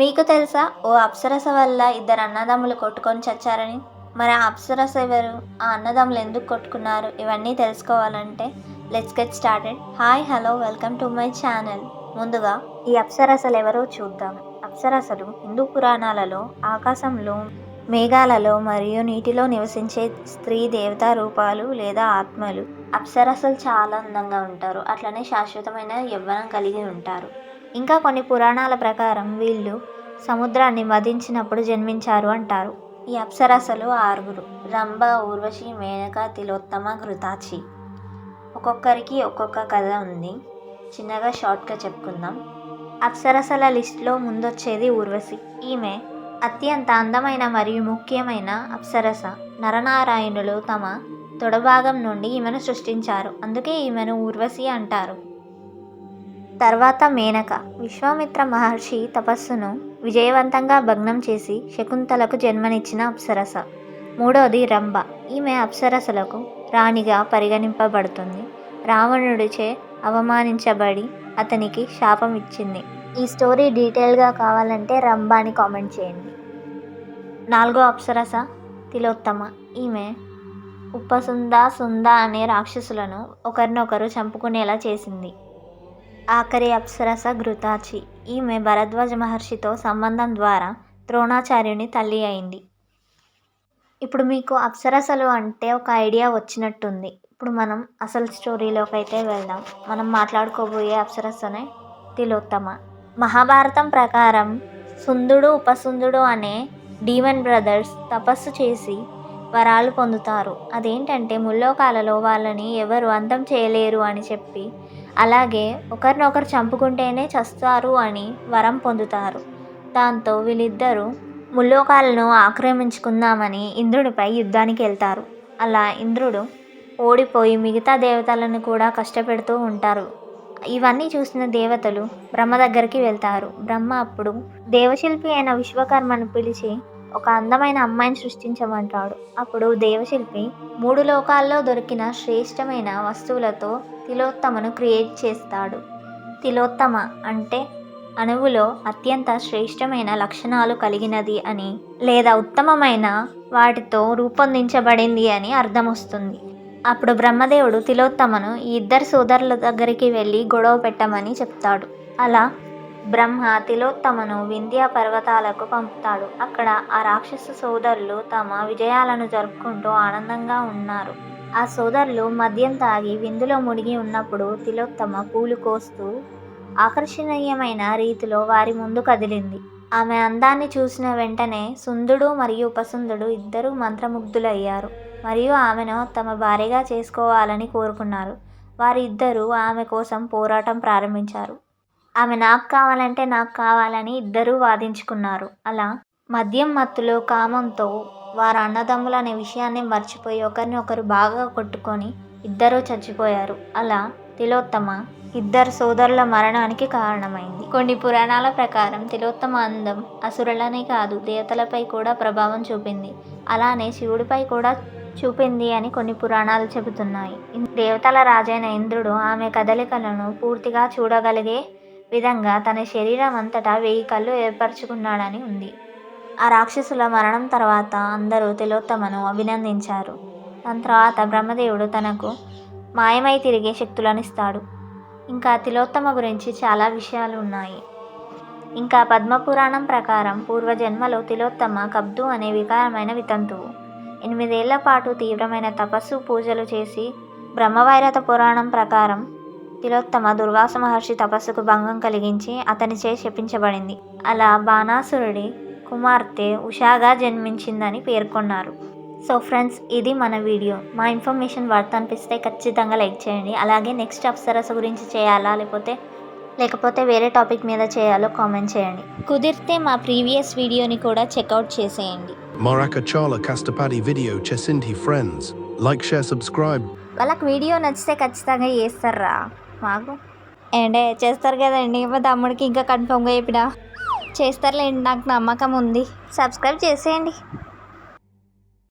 మీకు తెలుసా? ఓ అప్సరస వల్ల ఇద్దరు అన్నదమ్ములు కొట్టుకొని చచ్చారని. మరి ఆ అప్సరస ఎవరు? ఆ అన్నదమ్ములు ఎందుకు కొట్టుకున్నారు? ఇవన్నీ తెలుసుకోవాలంటే let's get started hi hello welcome to my channel ముందుగా ఈ అప్సరసలు ఎవరో చూద్దాం. అప్సరసలు హిందూ పురాణాలలో ఆకాశంలో మేఘాలలో మరియు నీటిలో నివసించే స్త్రీ దేవతా రూపాలు లేదా ఆత్మలు. అప్సరసలు చాలా అందంగా ఉంటారు. అట్లనే శాశ్వతమైన యవ్వనం కలిగి ఉంటారు. ఇంకా కొన్ని పురాణాల ప్రకారం వీళ్ళు సముద్రాన్ని వధించినప్పుడు జన్మించారు అంటారు. ఈ అప్సరసలు ఆరుగురు రంభ ఊర్వశి మేనక తిలోత్తమ ఘృతాచి. ఒక్కొక్కరికి ఒక్కొక్క కథ ఉంది. చిన్నగా షార్ట్గా చెప్పుకుందాం. అప్సరసల లిస్ట్లో ముందొచ్చేది ఊర్వశి. ఈమె అత్యంత అందమైన మరియు ముఖ్యమైన అప్సరస. నరనారాయణులు తమ తొడభాగం నుండి ఈమెను సృష్టించారు. అందుకే ఈమెను ఊర్వశి అంటారు. తర్వాత మేనక విశ్వామిత్ర మహర్షి తపస్సును విజయవంతంగా భగ్నం చేసి శకుంతలకు జన్మనిచ్చిన అప్సరస. మూడవది రంభ. ఈమె అప్సరసలకు రాణిగా పరిగణింపబడుతుంది. రావణుడిచే అవమానించబడి అతనికి శాపం ఇచ్చింది. ఈ స్టోరీ డీటెయిల్గా కావాలంటే రంభ అని కామెంట్ చేయండి. నాలుగో అప్సరస తిలోత్తమ. ఈమె ఉపసుంద సుంద అనే రాక్షసులను ఒకరినొకరు చంపుకునేలా చేసింది. ఆఖరి అప్సరస ఘృతాచి ఈమె భరద్వాజ మహర్షితో సంబంధం ద్వారా ద్రోణాచార్యుని తల్లి అయింది. ఇప్పుడు మీకు అప్సరసలు అంటే ఒక ఐడియా వచ్చినట్టుంది. ఇప్పుడు మనం అసలు స్టోరీలోకి అయితే వెళ్దాం. మనం మాట్లాడుకోబోయే అప్సరసనే తిలోత్తమ. మహాభారతం ప్రకారం సుందుడు ఉపసుందుడు అనే డీమన్ బ్రదర్స్ తపస్సు చేసి వరాలు పొందుతారు. అదేంటంటే ముల్లోకాలలో వాళ్ళని ఎవరు అంతం చేయలేరు అని చెప్పి అలాగే ఒకరినొకరు చంపుకుంటేనే చస్తారు అని వరం పొందుతారు. దాంతో వీళ్ళిద్దరూ ముల్లోకాలను ఆక్రమించుకుందామని ఇంద్రుడిపై యుద్ధానికి వెళ్తారు. అలా ఇంద్రుడు ఓడిపోయి మిగతా దేవతలను కూడా కష్టపెడుతూ ఉంటారు. ఇవన్నీ చూసిన దేవతలు బ్రహ్మ దగ్గరికి వెళ్తారు. బ్రహ్మ అప్పుడు దేవశిల్పి అయిన విశ్వకర్మను పిలిచి ఒక అందమైన అమ్మాయిని సృష్టించమంటాడు. అప్పుడు దేవశిల్పి మూడు లోకాల్లో దొరికిన శ్రేష్టమైన వస్తువులతో తిలోత్తమను క్రియేట్ చేస్తాడు. తిలోత్తమ అంటే అణువులో అత్యంత శ్రేష్టమైన లక్షణాలు కలిగినది అని లేదా ఉత్తమమైన వాటితో రూపొందించబడింది అని అర్థం వస్తుంది అప్పుడు బ్రహ్మదేవుడు తిలోత్తమను ఈ ఇద్దరు సోదరుల దగ్గరికి వెళ్ళి గొడవ పెట్టమని చెప్తాడు. అలా బ్రహ్మ తిలోత్తమను వింధ్యా పర్వతాలకు పంపుతాడు. అక్కడ ఆ రాక్షస సోదరులు తమ విజయాలను జరుపుకుంటూ ఆనందంగా ఉన్నారు. ఆ సోదరులు మద్యం తాగి విందులో మునిగి ఉన్నప్పుడు తిలోత్తమ పూలు కోస్తూ ఆకర్షణీయమైన రీతిలో వారి ముందు కదిలింది. ఆమె అందాన్ని చూసిన వెంటనే సుందుడు మరియు ఉపసుందుడు ఇద్దరూ మంత్రముగ్ధులయ్యారు. మరియు ఆమెను తమ భార్యగా చేసుకోవాలని కోరుకున్నారు. వారిద్దరూ ఆమె కోసం పోరాటం ప్రారంభించారు. ఆమె నాకు కావాలంటే నాకు కావాలని ఇద్దరూ వాదించుకున్నారు. అలా మద్యం మత్తులో కామంతో వారు అన్నదమ్ములు అనే విషయాన్ని మర్చిపోయి ఒకరినొకరు బాగా కొట్టుకొని ఇద్దరూ చచ్చిపోయారు. అలా తిలోత్తమ ఇద్దరు సోదరుల మరణానికి కారణమైంది. కొన్ని పురాణాల ప్రకారం తిలోత్తమ అందం అసురులనే కాదు దేవతలపై కూడా ప్రభావం చూపింది. అలానే శివుడిపై కూడా చూపింది అని కొన్ని పురాణాలు చెబుతున్నాయి. దేవతల రాజైన ఇంద్రుడు ఆమె కదలికలను పూర్తిగా చూడగలిగే విధంగా తన శరీరం అంతటా వెయ్యి కళ్ళు ఏర్పరచుకున్నాడని ఉంది. ఆ రాక్షసుల మరణం తర్వాత అందరూ తిలోత్తమను అభినందించారు. దాని తర్వాత బ్రహ్మదేవుడు తనకు మాయమై తిరిగే శక్తులను ఇస్తాడు ఇంకా తిలోత్తమ గురించి చాలా విషయాలు ఉన్నాయి ఇంకా పద్మపురాణం ప్రకారం పూర్వజన్మలో తిలోత్తమ కబ్దు అనే వికారమైన వితంతువు ఎనిమిదేళ్ళ పాటు తీవ్రమైన తపస్సు పూజలు చేసి బ్రహ్మవైరత పురాణం ప్రకారం తిలోత్తమ దుర్వాస మహర్షి తపస్సుకు భంగం కలిగించి అతనిచే శపించబడింది. అలా బాణాసురుడి కుమార్తె ఉషాగా జన్మించిందని పేర్కొన్నారు. సో ఫ్రెండ్స్ ఇది మన వీడియో. మా ఇన్ఫర్మేషన్ వర్త్ అనిపిస్తే ఖచ్చితంగా లైక్ చేయండి. అలాగే నెక్స్ట్ అప్సరస గురించి చేయాలా లేకపోతే లేకపోతే వేరే టాపిక్ మీద చేయాలో కామెంట్ చేయండి. కుదిరితే మా ప్రీవియస్ వీడియోని కూడా చెక్అవుట్ చేసేయండి. Subscribe. వాళ్ళకి వీడియో నచ్చితే ఖచ్చితంగా చేస్తారా? మాకు ఏండే చేస్తారు కదండి. మా తమ్ముడికి ఇంకా కన్ఫర్మ్గా చెప్పినా. చేస్తారులేండి నాకు నమ్మకం ఉంది. సబ్స్క్రైబ్ చేసేయండి.